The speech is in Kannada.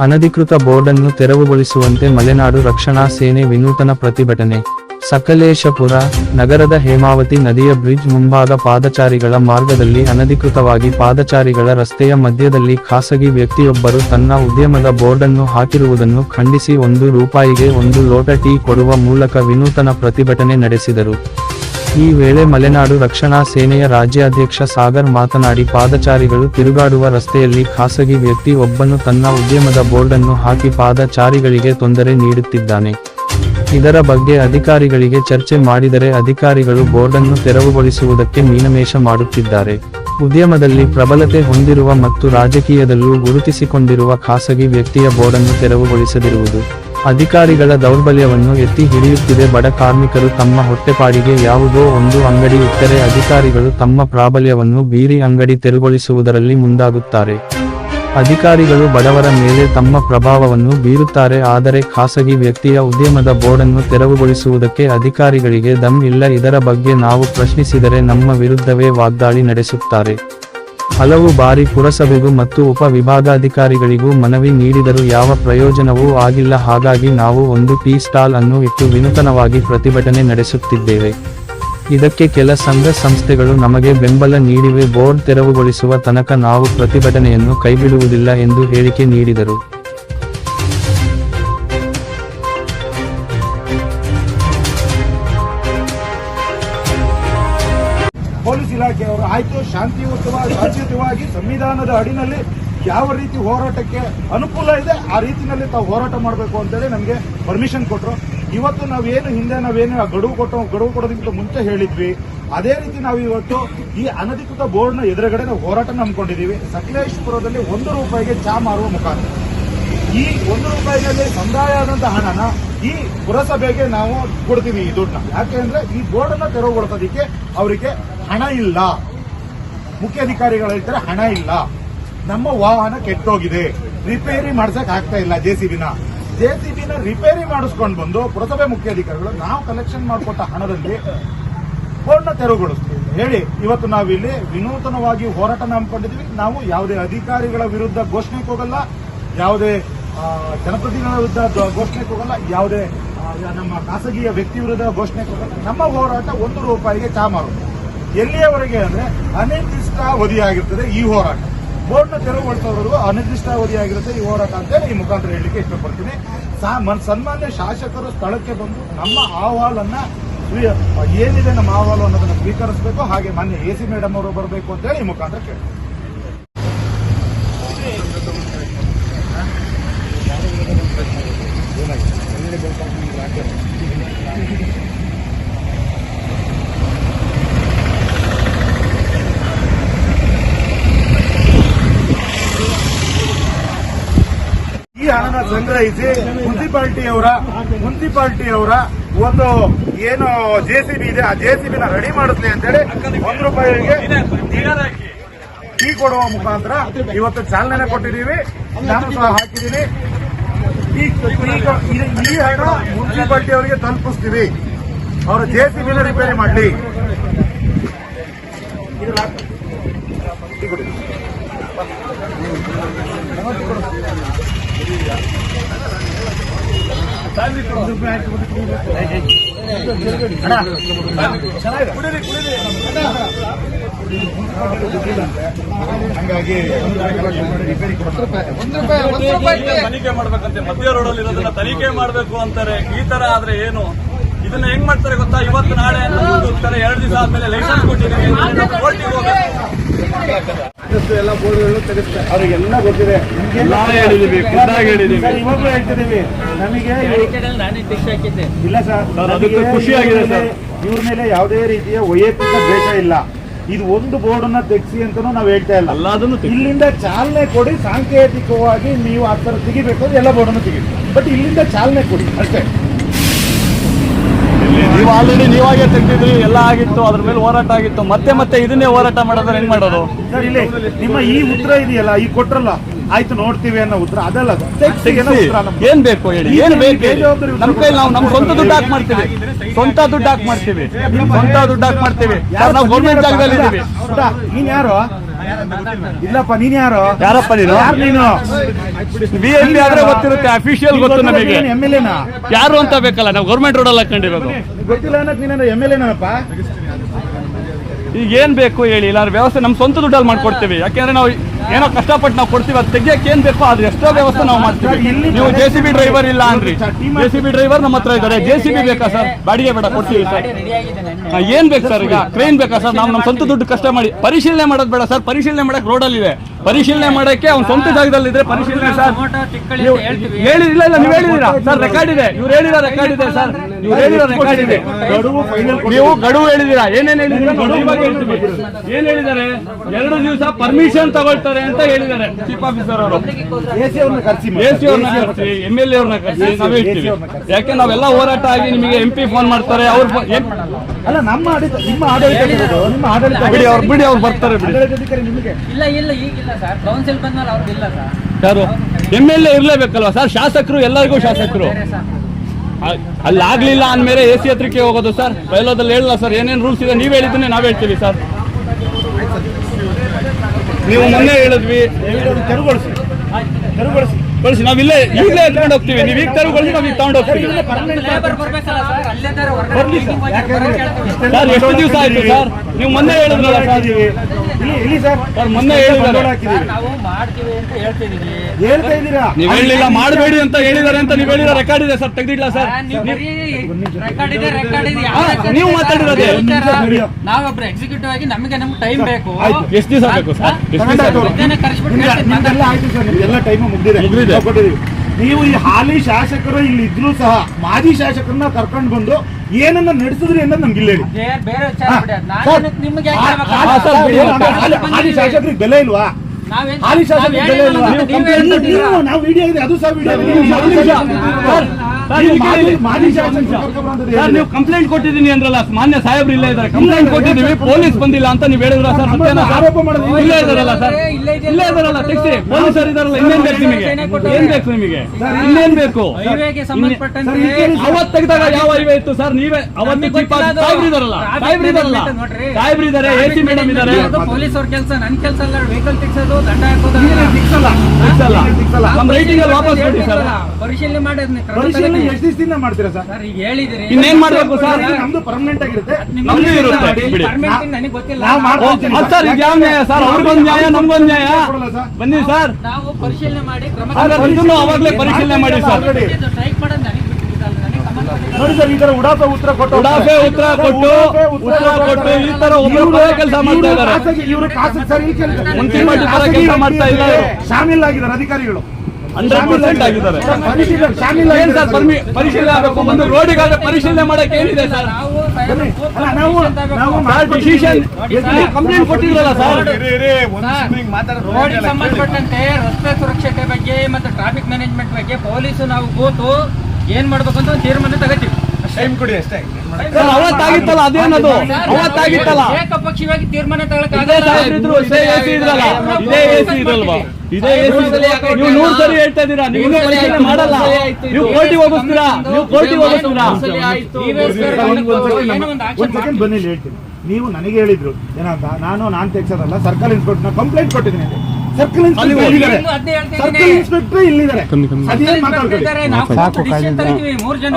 ಅನಧಿಕೃತ ಬೋರ್ಡನ್ನು ತೆರವುಗೊಳಿಸುವಂತೆ ಮಲೆನಾಡು ರಕ್ಷಣಾ ಸೇನೆ ವಿನೂತನ ಪ್ರತಿಭಟನೆ. ಸಕಲೇಶಪುರ ನಗರದ ಹೇಮಾವತಿ ನದಿಯ ಬ್ರಿಡ್ಜ್ ಮುಂಭಾಗ ಪಾದಚಾರಿಗಳ ಮಾರ್ಗದಲ್ಲಿ ಅನಧಿಕೃತವಾಗಿ ಪಾದಚಾರಿಗಳ ರಸ್ತೆಯ ಮಧ್ಯದಲ್ಲಿ ಖಾಸಗಿ ವ್ಯಕ್ತಿಯೊಬ್ಬರು ತನ್ನ ಉದ್ಯಮದ ಬೋರ್ಡನ್ನು ಹಾಕಿರುವುದನ್ನು ಖಂಡಿಸಿ ಒಂದು ರೂಪಾಯಿಗೆ ಒಂದು ಲೋಟ ಟೀ ಕೊಡುವ ಮೂಲಕ ವಿನೂತನ ಪ್ರತಿಭಟನೆ ನಡೆಸಿದರು. ಈ ವೇಳೆ ಮಲೆನಾಡು ರಕ್ಷಣಾ ಸೇನೆಯ ರಾಜ್ಯಾಧ್ಯಕ್ಷ ಸಾಗರ್ ಮಾತನಾಡಿ ಪಾದಚಾರಿಗಳು ತಿರುಗಾಡುವ ರಸ್ತೆಯಲ್ಲಿ ಖಾಸಗಿ ವ್ಯಕ್ತಿ ಒಬ್ಬನು ತನ್ನ ಉದ್ಯಮದ ಬೋರ್ಡನ್ನು ಹಾಕಿ ಪಾದಚಾರಿಗಳಿಗೆ ತೊಂದರೆ ನೀಡುತ್ತಿದ್ದಾನೆ. ಇದರ ಬಗ್ಗೆ ಅಧಿಕಾರಿಗಳಿಗೆ ಚರ್ಚೆ ಮಾಡಿದರೆ ಅಧಿಕಾರಿಗಳು ಬೋರ್ಡನ್ನು ತೆರವುಗೊಳಿಸುವುದಕ್ಕೆ ಮೀನಮೇಷ ಮಾಡುತ್ತಿದ್ದಾರೆ. ಉದ್ಯಮದಲ್ಲಿ ಪ್ರಬಲತೆ ಹೊಂದಿರುವ ಮತ್ತು ರಾಜಕೀಯದಲ್ಲೂ ಗುರುತಿಸಿಕೊಂಡಿರುವ ಖಾಸಗಿ ವ್ಯಕ್ತಿಯ ಬೋರ್ಡನ್ನು ತೆರವುಗೊಳಿಸದಿರುವುದು. ಅಧಿಕಾರಿಗಳ ದೌರ್ಬಲ್ಯವನ್ನು ಎತ್ತಿ ಹಿಡಿಯುತ್ತಿದೆ. ಬಡ ಕಾರ್ಮಿಕರು ತಮ್ಮ ಹೊಟ್ಟೆಪಾಡಿಗೆ ಯಾವುದೋ ಒಂದು ಅಂಗಡಿ ಇಟ್ಟರೆ ಅಧಿಕಾರಿಗಳು ತಮ್ಮ ಪ್ರಾಬಲ್ಯವನ್ನು ಬೀರಿ ಅಂಗಡಿ ತೆರವುಗೊಳಿಸುವುದರಲ್ಲಿ ಮುಂದಾಗುತ್ತಾರೆ. ಅಧಿಕಾರಿಗಳು ಬಡವರ ಮೇಲೆ ತಮ್ಮ ಪ್ರಭಾವವನ್ನು ಬೀರುತ್ತಾರೆ. ಆದರೆ ಖಾಸಗಿ ವ್ಯಕ್ತಿಯ ಉದ್ಯಮದ ಬೋರ್ಡನ್ನು ತೆರವುಗೊಳಿಸುವುದಕ್ಕೆ ಅಧಿಕಾರಿಗಳಿಗೆ ದಮ್ ಇಲ್ಲ. ಇದರ ಬಗ್ಗೆ ನಾವು ಪ್ರಶ್ನಿಸಿದರೆ ನಮ್ಮ ವಿರುದ್ಧವೇ ವಾಗ್ದಾಳಿ ನಡೆಸುತ್ತಾರೆ. ಹಲವು ಬಾರಿ ಪುರಸಭೆಗೂ ಮತ್ತು ಉಪ ವಿಭಾಗಾಧಿಕಾರಿಗಳಿಗೂ ಮನವಿ ನೀಡಿದರೂ ಯಾವ ಪ್ರಯೋಜನವೂ ಆಗಿಲ್ಲ. ಹಾಗಾಗಿ ನಾವು ಒಂದು ಟೀ ಸ್ಟಾಲ್ ಅನ್ನು ಇಟ್ಟು ವಿನೂತನವಾಗಿ ಪ್ರತಿಭಟನೆ ನಡೆಸುತ್ತಿದ್ದೇವೆ. ಇದಕ್ಕೆ ಕೆಲ ಸಂಘ ಸಂಸ್ಥೆಗಳು ನಮಗೆ ಬೆಂಬಲ ನೀಡಿವೆ. ಬೋರ್ಡ್ ತೆರವುಗೊಳಿಸುವ ತನಕ ನಾವು ಪ್ರತಿಭಟನೆಯನ್ನು ಕೈಬಿಡುವುದಿಲ್ಲ ಎಂದು ಹೇಳಿಕೆ ನೀಡಿದರು. ಪೊಲೀಸ್ ಇಲಾಖೆಯವರು ಆಯ್ತು. ಶಾಂತಿಯುತವಾಗಿ ಶಾಂತಿಯುತವಾಗಿ ಸಂವಿಧಾನದ ಅಡಿನಲ್ಲಿ ಯಾವ ರೀತಿ ಹೋರಾಟಕ್ಕೆ ಅನುಕೂಲ ಇದೆ, ಆ ರೀತಿನಲ್ಲಿ ತಾವು ಹೋರಾಟ ಮಾಡಬೇಕು ಅಂತೇಳಿ ನಮಗೆ ಪರ್ಮಿಷನ್ ಕೊಟ್ಟರು ಇವತ್ತು ನಾವೇನು ಹಿಂದೆ ನಾವೇನು ಗಡುವು ಕೊಟ್ಟು, ಗಡುವು ಕೊಡೋದಕ್ಕಿಂತ ಮುಂಚೆ ಹೇಳಿದ್ವಿ. ಅದೇ ರೀತಿ ನಾವು ಇವತ್ತು ಈ ಅನಧಿಕೃತ ಬೋರ್ಡ್ನ ಎದುರುಗಡೆ ನಾವು ಹೋರಾಟ ನಂಬ್ಕೊಂಡಿದ್ದೀವಿ ಸಕಲೇಶ್ಪುರದಲ್ಲಿ ಒಂದು ರೂಪಾಯಿಗೆ ಚಾ ಮಾರುವ ಮುಖಾಂತರ. ಈ ಒಂದು ರೂಪಾಯಿನಲ್ಲಿ ಸಂದಾಯ ಆದಂತಹ ಹಣನ ಈ ಪುರಸಭೆಗೆ ನಾವು ಕೊಡ್ತೀವಿ ಈ ದುಡ್ಡನ್ನ. ಯಾಕೆಂದ್ರೆ ಈ ಬೋರ್ಡ್ ಅನ್ನ ತೆರವುಗೊಳಿಸೋದಕ್ಕೆ ಅವರಿಗೆ ಹಣ ಇಲ್ಲ. ಮುಖ್ಯ ಅಧಿಕಾರಿಗಳು ಹೇಳ್ತಾರೆ, ಹಣ ಇಲ್ಲ. ನಮ್ಮ ವಾಹನ ಕೆಟ್ಟೋಗಿದೆ. ರಿಪೇರಿ ಮಾಡ್ಸಕ್ ಆಗ್ತಾ ಇಲ್ಲ ಸಿ ಬಿನ. ರಿಪೇರಿ ಮಾಡಿಸ್ಕೊಂಡು ಬಂದು ಪುರಸಭೆ ಮುಖ್ಯಾಧಿಕಾರಿಗಳು ನಾವು ಕಲೆಕ್ಷನ್ ಮಾಡಿಕೊಟ್ಟ ಹಣದಲ್ಲಿ ಪೂರ್ಣ ತೆರವುಗೊಳಿಸ್ತೀವಿ. ಹೇಳಿ, ಇವತ್ತು ನಾವಿಲ್ಲಿ ವಿನೂತನವಾಗಿ ಹೋರಾಟ ನಂಬಿಕೊಂಡಿದ್ವಿ ನಾವು ಯಾವುದೇ ಅಧಿಕಾರಿಗಳ ವಿರುದ್ಧ ಘೋಷಣೆಗೆ ಹೋಗಲ್ಲ, ಯಾವುದೇ ಜನಪ್ರತಿನಿಧಿಗಳ ವಿರುದ್ಧ ಘೋಷಣೆ ಹೋಗಲ್ಲ, ಯಾವುದೇ ನಮ್ಮ ಖಾಸಗಿಯ ವ್ಯಕ್ತಿ ವಿರುದ್ಧ ಘೋಷಣೆಗೆ ಹೋಗಲ್ಲ. ನಮ್ಮ ಹೋರಾಟ ಒಂದು ರೂಪಾಯಿಗೆ ಚಾ ಮಾರುದು ಎಲ್ಲಿಯವರೆಗೆ ಅಂದ್ರೆ ಅನಿರ್ದಿಷ್ಟಾವಧಿಯಾಗಿರ್ತದೆ ಈ ಹೋರಾಟ. ಬೋರ್ಡ್ನ ತೆರವುಗೊಳಿಸೋವರೆಗೂ ಅನಿರ್ದಿಷ್ಟಾವಧಿಯಾಗಿರುತ್ತೆ ಈ ಹೋರಾಟ ಅಂತೇಳಿ ಈ ಮುಖಾಂತರ ಹೇಳಲಿಕ್ಕೆ ಇಷ್ಟಪಡ್ತೀನಿ. ಸನ್ಮಾನ್ಯ ಶಾಸಕರು ಸ್ಥಳಕ್ಕೆ ಬಂದು ನಮ್ಮ ಅಹವಾಲನ್ನ ಏನಿದೆ ನಮ್ಮ ಅಹವಾಲು ಅನ್ನೋದನ್ನ ಸ್ವೀಕರಿಸಬೇಕು. ಹಾಗೆ ಮಾನ್ಯ ಎ ಸಿ ಮೇಡಮ್ ಅವರು ಬರಬೇಕು ಅಂತೇಳಿ ಈ ಮುಖಾಂತರ ಕೇಳಿ ಈ ಹಣನ ಸಂಗ್ರಹಿಸಿ ಮುನ್ಸಿಪಾಲ್ಟಿಯವರ, ಮುನ್ಸಿಪಾಲಿಟಿಯವರ ಒಂದು ಏನು ಜೆ ಸಿ ಬಿ ಇದೆ, ಆ ಜೆ ಸಿ ಬಿನ ರೆಡಿ ಮಾಡಿಸ್ಲಿ ಅಂತೇಳಿ ಒಂದು ರೂಪಾಯಿಗೆ ಟೀ ಕೊಡುವ ಮುಖಾಂತರ ಇವತ್ತು ಚಾಲನೆ ಕೊಟ್ಟಿದ್ದೀವಿ. ನಾನು ಸಹ ಹಾಕಿದ್ದೀನಿ. ಈ ಹಣ ಮುನ್ಸಿಪಾಲ್ಟಿ ಅವರಿಗೆ ತಲುಪಿಸ್ತೀವಿ. ಅವರು ಜೆ ಸಿ ಬಿನ ರಿಪೇರಿ ಮಾಡಲಿ. ಹಂಗಾಗಿ ತನಿಖೆ ಮಾಡ್ಬೇಕಂತೆ. ಮಧ್ಯ ರೋಡಲ್ಲಿ ಇರೋದನ್ನ ತನಿಖೆ ಮಾಡಬೇಕು ಅಂತಾರೆ. ಈ ತರ ಆದ್ರೆ ಏನು? ಇದನ್ನ ಹೆಂಗ್ ಮಾಡ್ತಾರೆ ಗೊತ್ತಾ? ಇವತ್ತು ನಾಳೆ ಎರಡು ದಿವಸ ಆದ್ಮೇಲೆ ಲೈಸೆನ್ಸ್ ಕೊಟ್ಟಿದ್ದೀನಿ ಎಲ್ಲ ಬೋರ್ಡ್ಗಳನ್ನು ತೆಗೆಸ್ತಾರೆ. ಅವ್ರಿಗೆಲ್ಲ ಗೊತ್ತಿದೆ. ನಿಮ್ಗೆ. ಸರ್, ಇವಾಗ್ಲೂ ಹೇಳ್ತಿದ್ದೀವಿ ಇಲ್ಲ ಸರ್ ಸರ್, ಖುಷಿಯಾಗಿದೆ ಇವ್ರ ಮೇಲೆ- ಇವ್ರ ಮೇಲೆ ಯಾವುದೇ ರೀತಿಯ ವೈಯಕ್ತಿಕ ದ್ವೇಷ ಇಲ್ಲ. ಇದು ಒಂದು ಬೋರ್ಡ್ ಅನ್ನ ತೆಗ್ಸಿ ಅಂತಾನೂ ನಾವು ಹೇಳ್ತಾ ಇಲ್ಲ. ತೆಗ್ಸಿ. ಇಲ್ಲಿಂದ ಚಾಲನೆ ಕೊಡಿ ಸಾಂಕೇತಿಕವಾಗಿ ನೀವು ಆ ಥರ ತೆಗಿಬೇಕು ಎಲ್ಲ ಬೋರ್ಡ್ ಅನ್ನು ತೆಗಿ ಬಟ್ ಇಲ್ಲಿಂದ ಚಾಲನೆ ಕೊಡಿ ಅಷ್ಟೇ. ನೀವು ಆಲ್ರೆಡಿ ನೀವಾಗೆ ತೆಗ್ದಿದ್ರಿ ಎಲ್ಲ ಆಗಿತ್ತು ಅದ್ರ ಮೇಲೆ ಹೋರಾಟ ಆಗಿತ್ತು ಮತ್ತೆ ಮತ್ತೆ ಇದನ್ನೇ ಹೋರಾಟ ಮಾಡೋದ್ರೆ ಹೆಂಗ್ ಮಾಡೋದು? ಸರ್ ಇಲ್ಲಿ ನಿಮ್ಮ ಈ ಉತ್ತರ ಇದೆಯಲ್ಲ ಈ ಕೊಟ್ರಲ್ಲ ಆಯ್ತು ನೋಡ್ತೀವಿ ಅನ್ನೋ ಉತ್ತರ ಅದಲ್ಲ. ಅದು. ತೆಗ್ಸಿ ಉತ್ತರ ನಮ್ಮ- ಏನ್ ಬೇಕು ಹೇಳಿ? ಏನ್ ಬೇಕು ಹೇಳಿ? ಬೇಜವಾಬ್ದಾರಿ ನಮ್ ಕೈ ನಾವು ನಮ್ ಸ್ವಂತ ದುಡ್ಡು ಹಾಕಿ ಮಾಡ್ತೀವಿ. ಸ್ವಂತ ದುಡ್ಡು ಹಾಕ್ ಮಾಡ್ತೀವಿ. ಸ್ವಂತ ದುಡ್ಡು ಹಾಕ್ ಮಾಡ್ತೀವಿ. ನಾವು ಗೌರ್ಮೆಂಟ್ ಜಾಗದಲ್ಲಿ ಇದ್ದೀವಿ ನೀನ್ ಯಾರು? ಇಲ್ಲಪ್ಪ ನೀನ್ ಯಾರು? ಯಾರಪ್ಪ ನೀನು? ಯಾರು ನೀನು? ಬಿ ಎಂ ಪಿ ಆದ್ರೆ ಗೊತ್ತಿರುತ್ತೆ ಅಫಿಷಿಯಲ್ ಗೊತ್ತು ನಮಗೆ. ಎಂ ಎಲ್ ಎನಾ ಯಾರು ಅಂತ ಬೇಕಲ್ಲ ನಾವು ಗೌರ್ಮೆಂಟ್ ರೋಡಲ್ಲಿ ಹಾಕೊಂಡಿರೋದು. ಗೊತ್ತಿಲ್ಲ ಅನ್ನೋದು ನೀನ ಎಂ ಎಲ್ ಎನಪ್ಪ ಈಗ ಏನ್ ಬೇಕು ಹೇಳಿ ಇಲ್ಲ ವ್ಯವಸ್ಥೆ ನಮ್ಮ ಸ್ವಂತ ದುಡ್ಡಲ್ಲಿ ಮಾಡ್ಕೊಡ್ತೀವಿ. ಯಾಕೆಂದ್ರೆ ನಾವು ಏನೋ ಕಷ್ಟಪಟ್ಟು ನಾವು ಕೊಡ್ತೀವಿ ಅದು ತೆಗಿಯಕ್ಕೆ ಏನ್ ಬೇಕೋ ಅದ್ರ ಎಷ್ಟೋ ವ್ಯವಸ್ಥೆ ನಾವು ಮಾಡ್ತೀವಿ. ನೀವು ಜೆ ಸಿ ಬಿ ಡ್ರೈವರ್ ಇಲ್ಲ ಅಂದ್ರಿ ಜೆ ಸಿ ಬಿ ಡ್ರೈವರ್ ನಮ್ಮ ಹತ್ರ ಇದ್ದಾರೆ. ಜೆ ಸಿ ಬಿ ಬೇಕಾ ಸರ್? ಬಾಡಿಗೆ ಬೇಡ ಕೊಡ್ತೀವಿ ಸರ್. ಏನ್ ಬೇಕು ಸರ್ ಈಗ? ಕ್ರೈನ್ ಬೇಕಾ ಸರ್? ನಾವು ನಮ್ಮ ಸ್ವಂತ ದುಡ್ಡು ಕಷ್ಟ ಮಾಡಿ. ಪರಿಶೀಲನೆ ಮಾಡೋದು ಬೇಡ ಸರ್. ಪರಿಶೀಲನೆ ಮಾಡಕ್ ಅಲ್ಲಿ ಇದೆ. ಪರಿಶೀಲನೆ ಮಾಡಕ್ಕೆ ಅವ್ನ ಸ್ವಂತ ಜಾಗದಲ್ಲಿ ಇದ್ರೆ ಪರಿಶೀಲನೆ ಸರ್. ನೀವು ಇಲ್ಲ ನೀವು ಹೇಳಿದಿರಾ? ಸರ್ ರೆಕಾರ್ಡ್ ಇದೆ. ಇವ್ರು ಹೇಳಿರ ರೆಕಾರ್ಡ್ ಇದೆ ಸರ್. ಇವ್ರು ಹೇಳಿರ ರೆಕಾರ್ಡ್ ಇದೆ. ನೀವು ಗಡುವು ಹೇಳಿದಿರಾ ಏನೇನ್ ಹೇಳಿದ್ರು ಏನ್ ಹೇಳಿದ್ದಾರೆ? ಎರಡು ದಿವಸ ಪರ್ಮಿಷನ್ ತಗೊಳ್ತಾರೆ. ಅಂತ ಹೇಳಿದ್ದಾರೆ. ಚೀಫ್ ಆಫೀಸರ್ ಅವರು. ಎಸಿ ಅವ್ರನ್ನ ಕರ್ಸಿ ಎ ಎಲ್ ಎ ಅವ್ರನ್ನ ಕರ್ಸಿ ನಾವ್ ಹೇಳ್ತೀವಿ ಯಾಕೆ ನಾವೆಲ್ಲ ಹೋರಾಟ ಆಗಿ ನಿಮಗೆ ಎಂ ಪಿ ಫೋನ್ ಮಾಡ್ತಾರೆ ಅವ್ರು ಅಲ್ಲ ನಮ್ಮ ನಿಮ್ಮ ಆಡಳಿತ ನಿಮ್ಮ ಆಡಳಿತ ಬಿಡಿ ಅವ್ರು ಬಿಡಿ ಅವ್ರು ಬರ್ತಾರೆ ಬಿಡಿ. ಇಲ್ಲ ಇಲ್ಲ ಈಗಿಲ್ಲ ಸರ್. ಕೌನ್ಸಿಲ್ ಬಂದ್ಮೇಲೆ ಅವ್ರದ್ದು ಇಲ್ಲ ಸರ್. ಯಾರು? ಎಂ ಎಲ್ ಎ ಇರ್ಲೇಬೇಕಲ್ವಾ ಸರ್? ಶಾಸಕರು ಎಲ್ಲರಿಗೂ ಶಾಸಕರು. ಅಲ್ಲಾಗ್ಲಿಲ್ಲ ಸರ್. ಅ- ಅಲ್ಲಿ ಆಗ್ಲಿಲ್ಲ ಅಂದ್ಮೇಲೆ ಎ ಸಿ ಹತ್ರಕ್ಕೆ ಹೋಗೋದು ಸರ್? ಬಯಲೋದಲ್ಲಿ ಹೇಳಲ್ಲ ಸರ್? ಏನೇನು ರೂಲ್ಸ್ ಇದೆ? ನೀವು ಹೇಳಿದ್ದನ್ನೇ ನಾವ್ ಹೇಳ್ತೀವಿ ಸರ್. ನೀವು ಮೊನ್ನೆ ಹೇಳಿದ್ವಿ. ತೆರವುಗೊಳಿಸಿ ತೆರವುಗೊಳಿಸಿ ಕಳಿಸಿ ನಾವಿಲ್ಲೇ ಈಗಲೇ ತಗೊಂಡು ಹೋಗ್ತೀವಿ. ನೀವು ಈಗ ತೆರವುಗೊಳಿಸಿ ನಾವು ಈಗ ತಗೊಂಡು ಹೋಗ್ತೀವಿ. ಸರ್ ಎಷ್ಟು ದಿವಸ ಆಯ್ತು ಸರ್ ನೀವು ಮೊನ್ನೆ ಹೇಳಿದ್ರಲ್ಲ ಸರ್ ನಾವು ಮಾಡ್ತೀವಿ ಅಂತ ಹೇಳ್ತಿದೀವಿ ಹೇಳ್ತಾ ಇದ್ದೀರಾ? ನೀವು ಹೇಳಿಲ್ಲ ಮಾಡಬೇಡಿ ಅಂತ ಹೇಳಿದಾರೆ ಅಂತ ನೀವು ಹೇಳಿರೋ ರೆಕಾರ್ಡ್ ಇದೆ ಸರ್ ತೆಗ್ದಿಡ್ಲಾ ಸರ್? ನೀವು ಬರೀ ರೆಕಾರ್ಡ್ ಇದೆ ರೆಕಾರ್ಡ್ ಇದೆ ಹಾ, ನೀವು ಮಾತಾಡಿರೋದೇ. ನಾವೊಬ್ರು ಎಕ್ಸಿಕ್ಯೂಟಿವ್ ಆಗಿ ನಮಗೆ ನಮ್ಗೆ ಟೈಮ್ ಬೇಕು. ಆಯ್ತು. ಎಷ್ಟು ದಿವಸ ಬೇಕು ಸರ್? ಎಷ್ಟು ದಿವಸ ತಗೊಂಡಾಯ್ತು. ಮಧ್ಯಾಹ್ನ ಕರೆಸ್ಬಿಟ್ಟು ನಿಮ್ಗೆ- ನಿಮ್ದೆಲ್ಲ ಆಯ್ತು ಸರ್ ನಿಮ್ದೆಲ್ಲ ಟೈಮ್ ಮುಗ್ದಿದೆ. ಮುಗ್ದಿದೆ. ನಾವು ಕೊಟ್ಟಿದ್ದೀವಿ. ನೀವು ಈ ಹಾಲಿ ಶಾಸಕರು ಇಲ್ಲಿ ಇದ್ರು ಸಹ ಮಾಜಿ ಶಾಸಕರನ್ನ ಕರ್ಕೊಂಡು ಬಂದು ಏನನ್ನ ನಡೆಸಿದ್ರಿ ಅನ್ನೋದು ನಮ್ಗೆ ಇಲ್ಲ ಹೇಳಿ. ಹಾಲಿ- ಹಾಲಿ ಶಾಸಕರಿಗೆ ಬೆಲೆ ಇಲ್ವಾ? ಹಾಲಿ ಅಂತ ನೀವೇ ವಿಡಿಯೋ ಇದೆ ಅದು ಸಹ ವಿಡಿಯೋ ನೀವು ಕಂಪ್ಲೇಂಟ್ ಕೊಟ್ಟಿದ್ದೀನಿ ಅಂದ್ರಲ್ಲ ಮಾನ್ಯ ಸಾಹೇಬ್ರು ಇಲ್ಲ ಇದ್ದಾರೆ. ಕಂಪ್ಲೇಂಟ್ ಕೊಟ್ಟಿದ್ದೀವಿ ಪೊಲೀಸ್ ಬಂದಿಲ್ಲ ಅಂತ ನೀವು ಹೇಳಿದ್ರ ಸರ್ ಇಲ್ಲ ಇದಾರಲ್ಲ ಸರ್. ಇಲ್ಲೇ ಇದಾರಲ್ಲ ತೆಗ್ಸಿ. ಪೊಲೀಸರು ಇದಾರಲ್ಲ ಇನ್ನೇನ್ ಬೇಕು ನಿಮಗೆ? ಏನ್ ಬೇಕು ನಿಮಗೆ? ಇನ್ನೇನ್ ಬೇಕು. ಅವತ್ ತೆಗ್ದಾಗ ಯಾವ ಹೈವೇ ಇತ್ತು ಸರ್? ನೀವೇ ಅವತ್ತು. ಸಾಹೇಬ್ರು ಇದಾರಲ್ಲ ಸಾಹೇಬ್ರು ಇದಾರಲ್ಲ ಸಾಹೇಬ್ರು ಇದಾರೆ ಎ ಸಿ ಮೇಡಮ್ ಇದಾರೆ ಪೊಲೀಸ್ ಅವ್ರ ಕೆಲಸ ನನ್ ಕೆಲಸ ಅಲ್ಲ. ವೆಹಿಕಲ್ ತಿಕ್ಸೋದು ಪರಿಶೀಲನೆ ಮಾಡಿ ಪರಿಶೀಲನೆ ಎಷ್ಟು ದಿವಸದಿಂದ ಮಾಡ್ತೀರಾ ಸರ್? ಸರ್ ಈಗ ಹೇಳಿದಿರಿ. ಇನ್ನೇನ್ ಮಾಡ್ಬೇಕು ಸರ್? ಇದು ನಮ್ದು ಪರ್ಮನೆಂಟ್ ಆಗಿರುತ್ತೆ. ನಮ್ದು ಇರುತ್ತೆ, ಬಿಡಿ. ನನಗೆ ಗೊತ್ತಿಲ್ಲ. ನಾವು ಓ, ಮಾಡ್ಕೊಳ್ತೀವಿ ಅದ್ ಸರ್. ಇದು ಯಾವ ನ್ಯಾಯ ಸರ್? ಅವ್ರಿಗೊಂದು ನ್ಯಾಯ ನಮ್ಗೊಂದು ನ್ಯಾಯ. ಬನ್ನಿ ಸರ್? ನಾವು ಪರಿಶೀಲನೆ ಮಾಡಿ ಕ್ರಮ ಇದನ್ನು ಪರಿಶೀಲನೆ ಮಾಡಿ ಸರ್. ಸ್ಟ್ರೈಕ್ ಮಾಡೋದು ನನಗೆ ಬಿಟ್ಟಿದ್ದಲ್ಲ ನನಗೆ ಸಂಬಂಧಪಟ್ಟಿಲ್ಲ. ನೋಡಿ ಸರ್ ಈ ತರ ಉಡಾಫೆ ಉತ್ತರ ಕೊಟ್ಟು ಉಡಾಫೆ ಉತ್ತರ ಕೊಟ್ಟು ಉತ್ತರ ಕೊಟ್ಟು ಈ ತರ ಒಬ್ಬರು ಕೆಲಸ ಮಾಡ್ತಾ ಇದ್ದಾರೆ. ಇವರು ಖಾಸಗಿ ಸರ್ ಈ ಕೆಲಸ. ಮಾಡ್ತಾ ಇದ್ದಾರೆ. ಶಾಮಿಲ್ ಆಗಿದ್ದಾರೆ ಅಧಿಕಾರಿಗಳು. ಹಂಡ್ರೆಡ್ ಪರ್ಸೆಂಟ್ ಆಗಿದ್ದಾರೆ. ಸರ್, ಪರಿಶೀಲನೆ ಏನ್ ಸರ್ ಆಗಬೇಕು? ಒಂದು ರೋಡಿಗಾದ್ರೆ ಪರಿಶೀಲನೆ ಮಾಡಕ್ಕೆ ಏನಿದೆ ಸರ್? ಕಂಪ್ಲೇಂಟ್ ಕೊಟ್ಟಿದ್ರಲ್ಲ ಸರ್ ರೋಡಿಗೆ ಸಂಬಂಧಪಟ್ಟಂತೆ ರಸ್ತೆ ಸುರಕ್ಷತೆ ಬಗ್ಗೆ ಮತ್ತು ಟ್ರಾಫಿಕ್ ಮ್ಯಾನೇಜ್ಮೆಂಟ್ ಬಗ್ಗೆ ಪೊಲೀಸು ನಾವು ಕೂತು ಏನ್ ಮಾಡ್ಬೇಕು ಅಂತ ಒಂದು ತೀರ್ಮಾನ ತಗೋತೀವಿ. ಕೊಡಿ ಅವತ್ತಾಗಿತ್ತಲ್ಲ ಅದೇನದು? ಅವತ್ತಾಗಿತ್ತಲ್ಲ? ಏಕಪಕ್ಷೀಯವಾಗಿ ತೀರ್ಮಾನ ಇದೇ ನೀವು ನೂರ್ ಸರಿ ಹೇಳ್ತಾ ಇದ್ದೀರಾ? ನೀವು ಪರಿಶೀಲನೆ ಮಾಡಲ್ಲ. ನೀವು ಹೋಗಿಸ್ತೀರಾ ಹೋಗಿಸ್ತೀರಾ ಒಂದ್- ಸೆಕೆಂಡ್ ಬನ್ನಿ ಹೇಳ್ತೀನಿ ನೀವು ನನಗೆ ಹೇಳಿದ್ರು ಏನಂತ ನಾನು ನಾನ್ ತೆಗ್ಸೋದಲ್ಲ ಸರ್ಕಲ್ ಇನ್ಸ್ಪೆಕ್ಟರ್ ಕಂಪ್ಲೇಂಟ್ ಕೊಟ್ಟಿದ್ದೀನಿ. ಸರ್ಕಲ್ ಇನ್ಸ್ಪೆಕ್ಟರ್ ಇಲ್ಲಿದ್ದಾರೆ. ಸರ್ಕಲ್ ಇನ್ಸ್ಪೆಕ್ಟರ್ ಇಲ್ಲಿದ್ದಾರೆ. ಅದೇನ್ decision ಮೂರ್ ಜನ